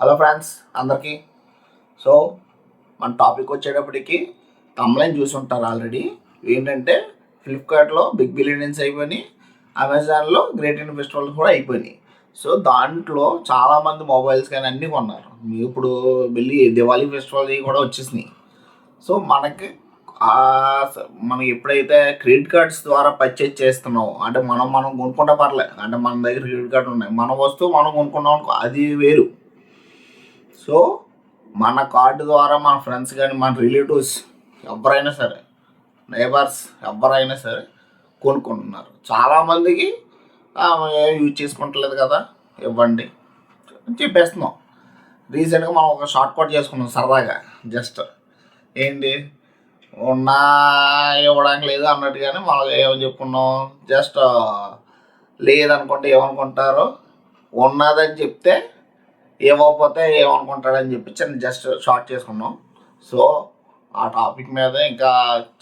Hello friends అందరికీ. So మన topic వచ్చేటప్పటికి తమ్లైన్ చూసి ఉంటారు ఆల్రెడీ ఏంటంటే ఫ్లిప్కార్ట్లో బిగ్ బిలియన్స్ అయిపోయినాయి. అమెజాన్లో గ్రేట్ ఇండియన్ ఫెస్టివల్స్ కూడా అయిపోయినాయి. సో దాంట్లో చాలామంది మొబైల్స్ కానీ అన్నీ కొన్నారు. మీ ఇప్పుడు వెళ్ళి దివాళీ ఫెస్టివల్ కూడా వచ్చేసినాయి. సో మనకి మనం ఎప్పుడైతే క్రెడిట్ కార్డ్స్ ద్వారా పర్చేజ్ చేస్తున్నావు అంటే మనం మనం కొనుక్కుంటే పర్లేదు అంటే మన దగ్గర క్రెడిట్ కార్డు ఉన్నాయి. మన వస్తువు మనం కొనుక్కున్నాం అనుకో అది వేరు. సో మన కార్డు ద్వారా మన ఫ్రెండ్స్ కానీ మన రిలేటివ్స్ ఎవరైనా సరే నైబర్స్ ఎవరైనా సరే కొనుక్కుంటున్నారు. చాలామందికి ఏం యూజ్ చేసుకుంటలేదు కదా ఇవ్వండి అని చెప్పేస్తున్నాం. రీసెంట్గా మనం ఒక షార్ట్ కట్ చేసుకున్నాం సరదాగా జస్ట్ ఏంటి ఉన్నా ఇవ్వడానికి లేదు అన్నట్టుగానే మనం ఏమని చెప్పుకున్నాం జస్ట్ లేదనుకుంటే ఏమనుకుంటారో ఉన్నదని చెప్తే ఏమోపోతే ఏమనుకుంటాడని చెప్పి చిన్న జస్ట్ షార్ట్ చేసుకున్నాం. సో ఆ టాపిక్ మీద ఇంకా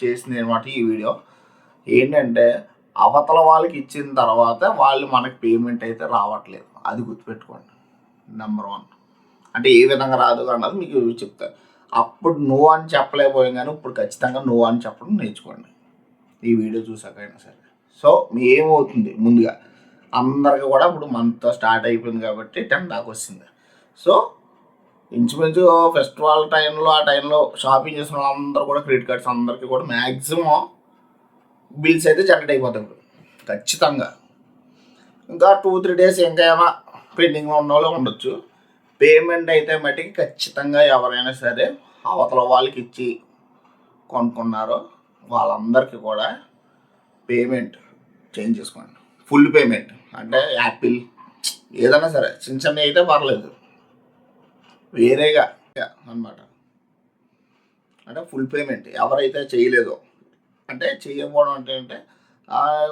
చేసింది అనమాట ఈ వీడియో ఏంటంటే అవతల వాళ్ళకి ఇచ్చిన తర్వాత వాళ్ళు మనకి పేమెంట్ అయితే రావట్లేదు. అది గుర్తుపెట్టుకోండి. నెంబర్ వన్ అంటే ఏ విధంగా రాదు అన్నది మీకు చెప్తాను. అప్పుడు నువ్వు అని చెప్పలేకపోయాం కానీ ఇప్పుడు ఖచ్చితంగా నువ్వు అని చెప్పడం నేర్చుకోండి. ఈ వీడియో చూసాకైనా సరే. సో మీ ఏమవుతుంది? ముందుగా అందరికీ కూడా ఇప్పుడు మనతో స్టార్ట్ అయిపోయింది కాబట్టి టెన్ దాకా వచ్చింది సో ఇంచుమించు ఫెస్టివల్ టైంలో ఆ టైంలో షాపింగ్ చేసిన వాళ్ళందరూ కూడా క్రెడిట్ కార్డ్స్ అందరికీ కూడా మ్యాక్సిమం బిల్స్ అయితే జనరేట్ అయిపోతాయి ఖచ్చితంగా. ఇంకా టూ త్రీ డేస్ ఇంకా ఏమైనా పెండింగ్లో ఉన్న వాళ్ళు ఉండొచ్చు. పేమెంట్ అయితే మటుకి ఖచ్చితంగా ఎవరైనా సరే అవతల వాళ్ళకి ఇచ్చి కొనుక్కున్నారో. వాళ్ళందరికీ కూడా పేమెంట్ చేంజ్ చేసుకోండి. Full payment. అంటే యాపిల్ ఏదైనా సరే చిన్న చిన్న అయితే పర్లేదు. వేరేగా అన్నమాట. అంటే ఫుల్ పేమెంట్ ఎవరైతే చేయలేదో. అంటే చేయకపోవడం అంటే అంటే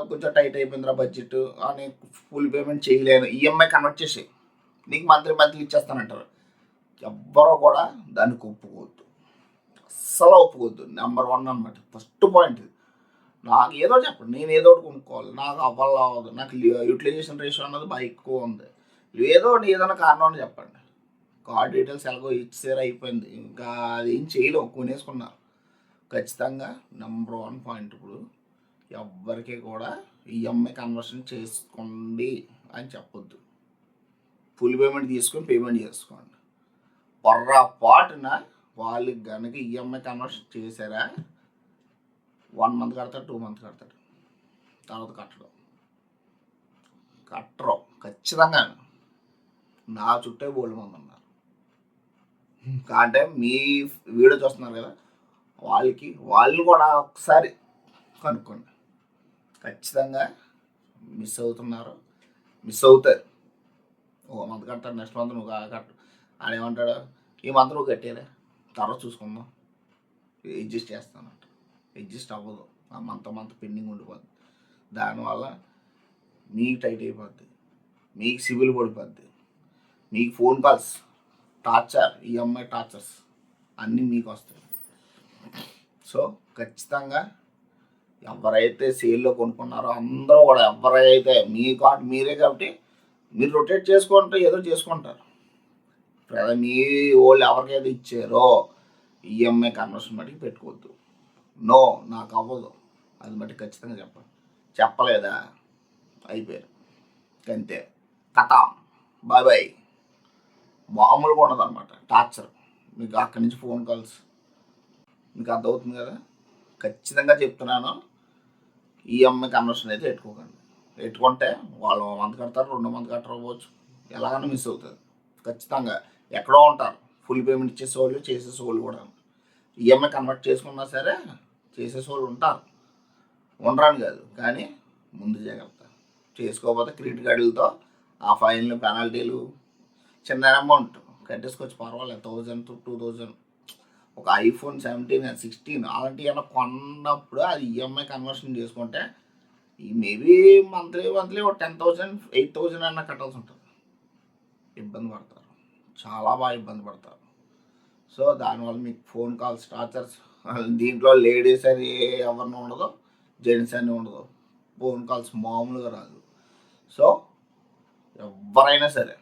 కొంచెం టైట్ అయిపోయిందిరా బడ్జెట్ అని ఫుల్ పేమెంట్ చేయలేను. ఈఎంఐ కన్వర్ట్ చేసి. నీకు మంత్లీ మంత్లీ ఇచ్చేస్తానంటారు. ఎవ్వరూ కూడా దానికి ఒప్పుకోవద్దు. అస్సలు ఒప్పుకోవద్దు. నెంబర్ వన్ అనమాట ఫస్ట్ పాయింట్ నాకు ఏదో చెప్పండి. నేను ఏదో ఒకటి కొనుక్కోవాలి. నాకు అవ్వాలి అవ్వదు. నాకు యూటిలైజేషన్ రేషియో అన్నది బాగా ఎక్కువ ఉంది. ఏదో ఒకటి ఏదైనా కారణం అని చెప్పండి. కార్డ్ డీటెయిల్స్ ఎలాగో ఇచ్చేసారు అయిపోయింది. ఇంకా అది ఏం చేయలేము కొనేసుకున్నారు ఖచ్చితంగా నెంబర్ వన్ పాయింట్ ఇప్పుడు ఎవ్వరికి కూడా ఈఎంఐ కన్వర్షన్ చేసుకోండి అని చెప్పొద్దు. ఫుల్ పేమెంట్ తీసుకొని పేమెంట్ చేసుకోండి. పొర్రపాటున వాళ్ళకి కనుక ఈఎంఐ కన్వర్షన్ చేశారా వన్ మంత్ కడతాడు టూ మంత్ కడతాడు. తర్వాత కట్టడం. కట్టరు. ఖచ్చితంగా. నా చుట్టే బోల్డ్ మంది ఉన్నారు. అంటే మీ వీడియో చూస్తున్నారు కదా వాళ్ళకి వాళ్ళు కూడా ఒకసారి కనుక్కోండి. ఖచ్చితంగా మిస్ అవుతున్నారు. మిస్ అవుతారు ఒక మంత్ కడతాడు నెక్స్ట్ మంత్ నువ్వు కా- ఆడేమంటాడు ఈ మంత్ నువ్వు కట్టేరా తర్వాత చూసుకుందాం. అడ్జస్ట్ చేస్తానంట అడ్జస్ట్ అవ్వదు. ఆ మంత్ మంత్ పెండింగ్ ఉండిపోద్ది. దానివల్ల మీకు టైట్ అయిపోద్ది. మీకు సివిల్ పడిపోద్ది. మీకు phone calls torture EMI tortures అన్నీ మీకు వస్తాయి సో ఖచ్చితంగా ఎవరైతే సేల్లో కొనుక్కున్నారో అందరూ కూడా ఎవరైతే మీ కార్డు మీరే కాబట్టి మీరు రొటేట్ చేసుకుంటే ఏదో చేసుకుంటారు. ప్రజ- మీ వాళ్ళు ఎవరికైతే ఇచ్చారో ఈఎంఐ కన్వర్షన్ బట్టి పెట్టుకోవద్దు. నో నాకు అవ్వదు. అది బట్టి ఖచ్చితంగా చెప్పండి. చెప్పలేదా? అయిపోయారు. అంతే. కథ. Bye bye. మామూలుగా ఉండదు అనమాట టార్చర్ మీకు అక్కడి నుంచి ఫోన్ కాల్స్ మీకు అర్థమవుతుంది కదా? ఖచ్చితంగా చెప్తున్నాను. ఈఎంఐ కన్వర్షన్ అయితే పెట్టుకోకండి. పెట్టుకుంటే వాళ్ళు మంత్ కడతారు రెండు మంత్ కట్టకపోవచ్చు ఎలాగైనా మిస్ అవుతుంది ఖచ్చితంగా ఎక్కడో ఉంటారు. ఫుల్ పేమెంట్ ఇచ్చేసే వాళ్ళు చేసేసే వాళ్ళు కూడా ఈఎంఐ కన్వర్ట్ చేసుకున్నా సరే చేసేసే వాళ్ళు ఉంటారు. ఉండరాని కాదు. కానీ ముందు జాగ్రత్త. చేసుకోకపోతే క్రెడిట్ కార్డులతో ఆ ఫైన్లు పెనాల్టీలు చిన్న అమౌంట్ కట్టేసుకోవచ్చు పర్వాలేదు. థౌజండ్ టూ థౌజండ్ ఒక ఐఫోన్ సెవెంటీన్ సిక్స్టీన్ అలాంటివి ఏమైనా కొన్నప్పుడు అది ఈఎంఐ కన్వర్షన్ చేసుకుంటే ఈ మేబీ మంత్లీ మంత్లీ ఒక టెన్ థౌజండ్ ఎయిట్ థౌజండ్ అన్నా కట్టాల్సి ఉంటుంది. ఇబ్బంది పడతారు. చాలా బాగా ఇబ్బంది పడతారు. సో దానివల్ల మీకు ఫోన్ కాల్స్ టార్చర్స్ దీంట్లో లేడీస్ అని ఎవరిని ఉండదు జెంట్స్ అని ఉండదు. ఫోన్ కాల్స్ మామూలుగా రాదు. సో ఎవరైనా సరే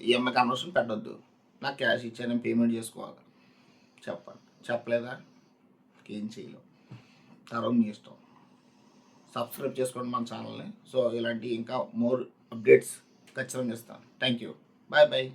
ఈఎంఐ కన్వర్షన్ పెట్టద్దు. నాకు క్యాష్ ఇచ్చా నేను పేమెంట్ చేసుకోవాలి. చెప్పండి. చెప్పలేదా? ఏం చేయలేం. తర్వాత మీ ఇష్టం. సబ్స్క్రైబ్ చేసుకోండి మన ఛానల్ని. సో ఇలాంటి ఇంకా మోర్ అప్డేట్స్ ఖచ్చితంగా ఇస్తాను. Thank you bye bye.